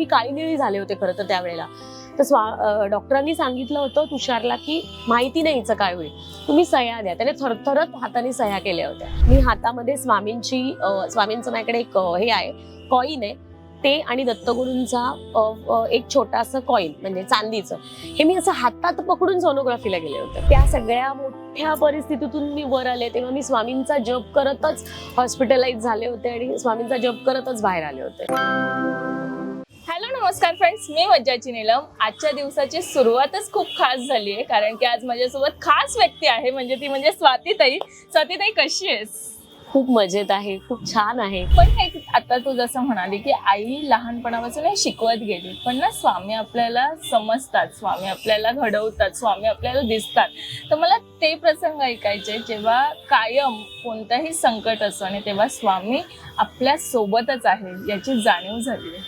मी काळी निळी झाले होते खरं तर त्यावेळेला. तर स्वा डॉक्टरांनी सांगितलं होतं तुषारला की माहिती नाही हिचं काय होईल. तुम्ही सह्या द्या. त्याने थरथरत हाताने सह्या केल्या होत्या. मी हातामध्ये स्वामींची स्वामींचं माझ्याकडे एक हे आहे कॉईन आहे. ते आणि दत्तगुरूंचा एक छोटासा कॉईन म्हणजे चांदीचं. हे मी असं हातात पकडून सोनोग्राफीला गेले होते. त्या सगळ्या मोठ्या परिस्थितीतून मी वर आले. तेव्हा मी स्वामींचा जप करतच हॉस्पिटलाइज झाले होते आणि स्वामींचा जप करतच बाहेर आले होते. नमस्कार फ्रेंड्स मी मज्जाची नीलम. आजच्या दिवसाची सुरुवातच खूप खास झाली आहे कारण की आज माझ्यासोबत खास व्यक्ती आहे म्हणजे ती म्हणजे स्वातीताई स्वातीताई कशी आहेस? खूप मजेत आहे खूप छान आहे. पण हे आता तू जसं म्हणाली की आई लहानपणापासून शिकवत गेली पण ना स्वामी आपल्याला समजतात स्वामी आपल्याला घडवतात स्वामी आपल्याला दिसतात. तर मला ते प्रसंग ऐकायचे जेव्हा कायम कोणतंही संकट असो आणि तेव्हा स्वामी आपल्या सोबतच आहे याची जाणीव झाली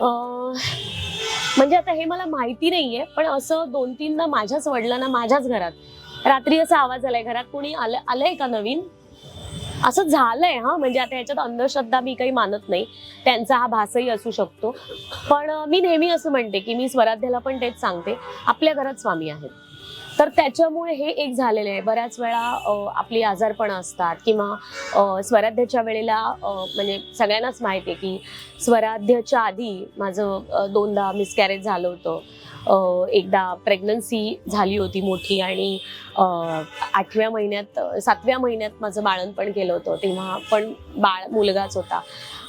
म्हणजे आता हे मला माहिती नाहीये पण असं दोन तीनदा माझ्याच वडिलांना माझ्याच घरात रात्री असा आवाज आलाय घरात कोणी आलं आलंय का नवीन? असं झालंय हा. म्हणजे आता याच्यात अंधश्रद्धा मी काही मानत नाही. त्यांचा हा भासही असू शकतो. पण मी नेहमी असं म्हणते की मी स्वराध्याला पण तेच सांगते आपल्या घरात स्वामी आहेत. तर त्याच्यामुळे हे एक झालेलं आहे. बऱ्याच वेळा आपली आजारपणं असतात किंवा स्वराध्याच्या वेळेला म्हणजे सगळ्यांनाच माहिती आहे की स्वराध्यच्या आधी माझं दोनदा मिसकॅरेज झालं होतं. एकदा प्रेग्नन्सी झाली होती मोठी आणि आठव्या महिन्यात सातव्या महिन्यात माझं बाळणपण केलं होतं तेव्हा पण बाळ मुलगाच होता.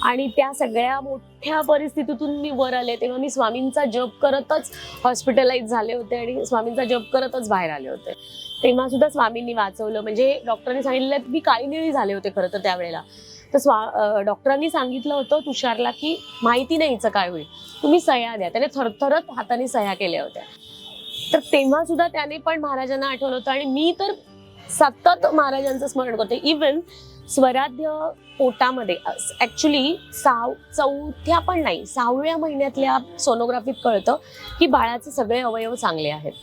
आणि त्या सगळ्या मोठ्या परिस्थितीतून मी वर आले तेव्हा मी स्वामींचा जप करतच हॉस्पिटलाइज झाले होते आणि स्वामींचा जप करतच बाहेर आले होते. तेव्हा सुद्धा स्वामींनी वाचवलं. म्हणजे डॉक्टरांनी सांगितलं की मी काळी निळी झाले होते खरं तर त्यावेळेला. तर स्वा डॉक्टरांनी सांगितलं होतं तुषारला की माहिती नाही हिचं काय होईल. तुम्ही सह्या द्या. त्याने थरथरत हाताने सह्या केल्या होत्या. तर तेव्हा सुद्धा त्याने पण महाराजांना आठवलं होतं आणि मी तर सतत महाराजांचं स्मरण करते. इवन स्वराध्य पोटामध्ये ऍक्च्युली साव चौथ्या पण नाही सहाव्या महिन्यातल्या सोनोग्राफीत कळतं की बाळाचे सगळे अवयव चांगले आहेत.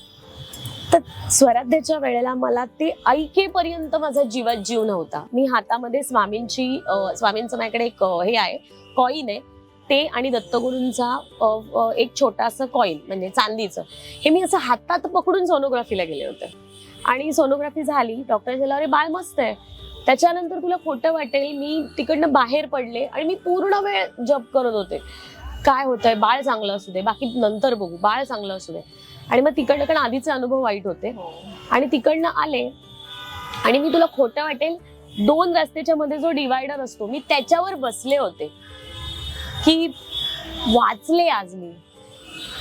तर स्वराध्याच्या वेळेला मला ते ऐकेपर्यंत माझा जीवात जीव नव्हता. मी हातामध्ये स्वामींची स्वामींचं माझ्याकडे एक हे आहे कॉईन आहे. ते आणि दत्तगुरूंचा एक छोटासा कॉईन म्हणजे चांदीचं. हे मी असं हातात पकडून सोनोग्राफीला गेले होते. आणि सोनोग्राफी झाली डॉक्टर झाला अरे बाळ मस्त आहे. त्याच्यानंतर तुला खोटं वाटेल मी तिकडनं बाहेर पडले आणि मी पूर्ण वेळ जप करत होते. काय होतंय? बाळ चांगलं असू दे बाकी नंतर बघू. बाळ चांगलं असू दे. आणि मग तिकडनं कारण आधीचे अनुभव वाईट होते. आणि तिकडनं आले आणि मी तुला खोटं वाटेल दोन रस्त्याच्या मध्ये जो डिवायडर असतो मी त्याच्यावर बसले होते. की वाचले आज मी.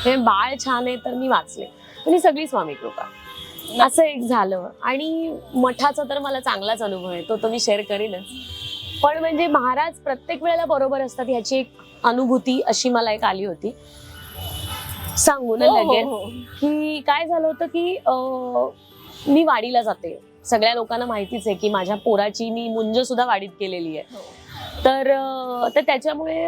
हे बाळ छान आहे तर मी वाचले. आणि सगळी स्वामी कृपा. असं एक झालं. आणि मठाचा तर मला चांगलाच अनुभव आहे तो तर मी शेअर करीनच पण म्हणजे महाराज प्रत्येक वेळेला बरोबर असतात ह्याची एक अनुभूती अशी मला एक आली होती सांगू ना हो, हो, लगेच हो. की काय झालं होतं की मी वाडीला जाते सगळ्या लोकांना माहितीच आहे की माझ्या पोराची मी मुंज सुद्धा वाडीत केलेली आहे. तर तर त्याच्यामुळे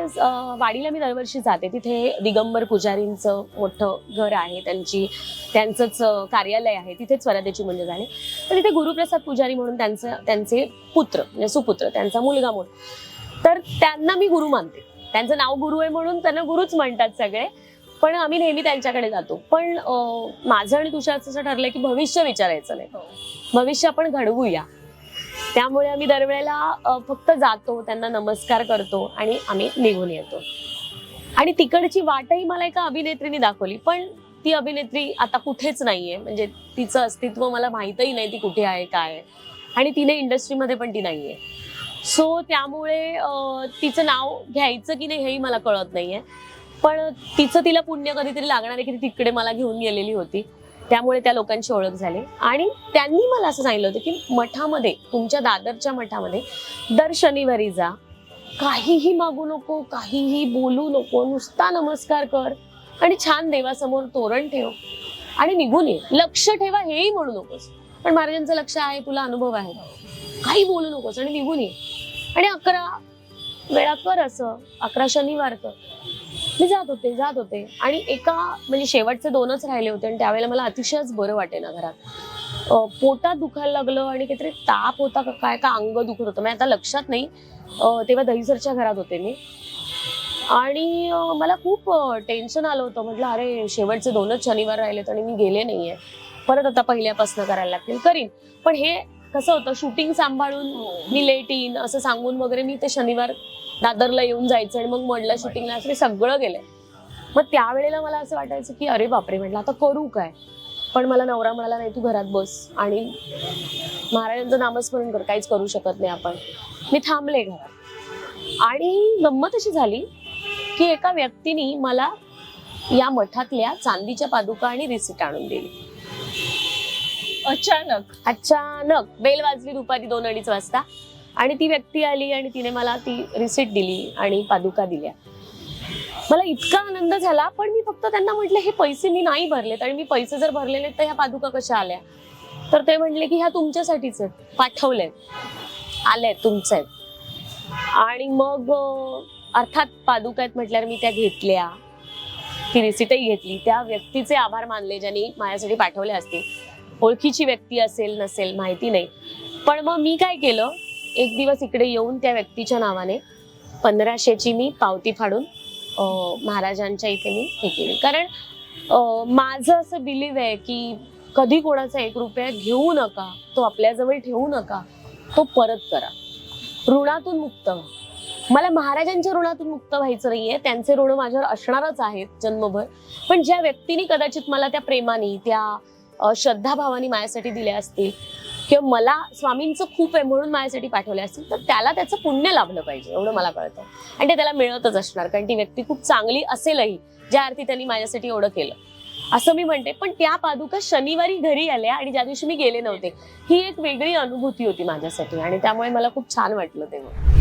वाडीला मी दरवर्षी जाते. तिथे दिगंबर पुजारींचं मोठं घर आहे. त्यांची त्यांचंच कार्यालय आहे. तिथेच स्वराज्याची मुंज झाली तर तिथे गुरुप्रसाद पुजारी म्हणून त्यांचं त्यांचे पुत्र म्हणजे सुपुत्र त्यांचा मुलगा म्हणून. तर त्यांना मी गुरु मानते. त्यांचं नाव गुरु आहे म्हणून त्यांना गुरुच म्हणतात सगळे. पण आम्ही नेहमी त्यांच्याकडे जातो. पण माझं आणि तुषारचं असं ठरलंय की भविष्य विचारायचं नाही. हो. भविष्य आपण घडवूया. त्यामुळे आम्ही दरवेळेला फक्त जातो त्यांना नमस्कार करतो आणि आम्ही निघून येतो. आणि तिकडची वाटही मला एका अभिनेत्रीने दाखवली पण ती अभिनेत्री आता कुठेच नाहीये. म्हणजे तिचं अस्तित्व मला माहीतही नाही ती कुठे आहे काय आहे. आणि तिने इंडस्ट्रीमध्ये पण ती नाहीये. सो त्यामुळे तिचं नाव घ्यायचं की नाही हेही मला कळत नाहीये. पण तिचं तिला पुण्य कधीतरी लागणार आहे की ती तिकडे मला घेऊन गेलेली होती. त्यामुळे त्या लोकांची ओळख झाली. आणि त्यांनी मला असं सांगितलं होतं की मठामध्ये तुमच्या दादरच्या मठामध्ये दर शनिवारी जा. काहीही मागू नको काहीही बोलू नको नुसता नमस्कार कर आणि छान देवासमोर तोरण ठेव आणि निघून ये. लक्ष ठेवा हेही म्हणू नकोस. पण महाराजांचं लक्ष आहे तुला अनुभव आहे. काही बोलू नकोस आणि निघून ये. आणि अकरा वेळा कर असं. अकरा शनिवार कर. मी जात होते जात होते. आणि एका म्हणजे शेवटचे दोनच राहिले होते आणि त्यावेळेला मला अतिशयच बरं वाटे ना घरात पोटात दुखायला लागलं आणि काहीतरी ताप होता का काय का अंग दुखत होतं. म्हणजे आता लक्षात नाही. तेव्हा दहीसरच्या घरात होते मी. आणि मला खूप टेन्शन आलं होतं. म्हटलं अरे शेवटचे दोनच शनिवार राहिलेत आणि मी गेले नाहीये. परत आता पहिल्यापासून करायला लागतील. करीन. पण हे कसं होतं शूटिंग सांभाळून मी लेट येईन असं सांगून वगैरे मी ते शनिवार दादरला येऊन जायचं आणि मग म्हणलं शूटिंगला असं सगळं गेलंय. मग त्यावेळेला मला असं वाटायचं की अरे बापरे! म्हटलं आता करू काय? पण मला नवरा म्हणाला नाही तू घरात बस आणि महाराजांचं नामस्मरण कर काहीच करू शकत नाही आपण. मी थांबले घरात. आणि गंमत अशी झाली की एका व्यक्तीने मला या मठातल्या चांदीच्या पादुका आणि रिसिट आणून दिली. अचानक. अचानक. बेल वाजली दुपारी दोन अडीच वाजता. आणि ती व्यक्ती आली आणि तिने मला ती रिसिट दिली आणि पादुका दिल्या. मला इतका आनंद झाला पण मी फक्त त्यांना म्हटलं हे पैसे मी नाही भरलेत आणि मी पैसे जर भरलेले तर ह्या पादुका कशा आल्या? तर ते म्हटले की ह्या तुमच्यासाठीच आहेत. पाठवलेत. आल्यात तुमच्या आहेत. आणि मग अर्थात पादुका आहेत म्हटल्यावर मी त्या घेतल्या. ती रिसिटही घेतली. त्या व्यक्तीचे आभार मानले ज्यांनी माझ्यासाठी पाठवले असतील. ओळखीची व्यक्ती असेल नसेल माहिती नाही. पण मग मी काय केलं? एक दिवस इकडे येऊन त्या व्यक्तीच्या नावाने पंधराशेची मी पावती फाडून महाराजांच्या इथे मी हे केली. कारण माझं असं बिलीव आहे की कधी कोणाचा एक रुपया घेऊ नका तो आपल्याजवळ ठेवू नका तो परत करा. ऋणातून मुक्त व्हा. मला महाराजांच्या ऋणातून मुक्त व्हायचं नाहीये त्यांचे ऋण माझ्यावर असणारच आहेत जन्मभर. पण ज्या व्यक्तीने कदाचित मला त्या प्रेमाने त्या श्रद्धाभावाने माझ्यासाठी दिल्या असतील किंवा मला स्वामींचं खूप आहे म्हणून माझ्यासाठी पाठवले असतील तर त्याला त्याचं पुण्य लाभलं पाहिजे एवढं मला कळतं. आणि ते त्याला मिळतच असणार कारण ती व्यक्ती खूप चांगली असेलही ज्या अर्थी त्यांनी माझ्यासाठी एवढं केलं. असं मी म्हणते पण त्या पादुका शनिवारी घरी आल्या आणि ज्या दिवशी मी गेले नव्हते ही एक वेगळी अनुभूती होती माझ्यासाठी आणि त्यामुळे मला खूप छान वाटलं तेव्हा.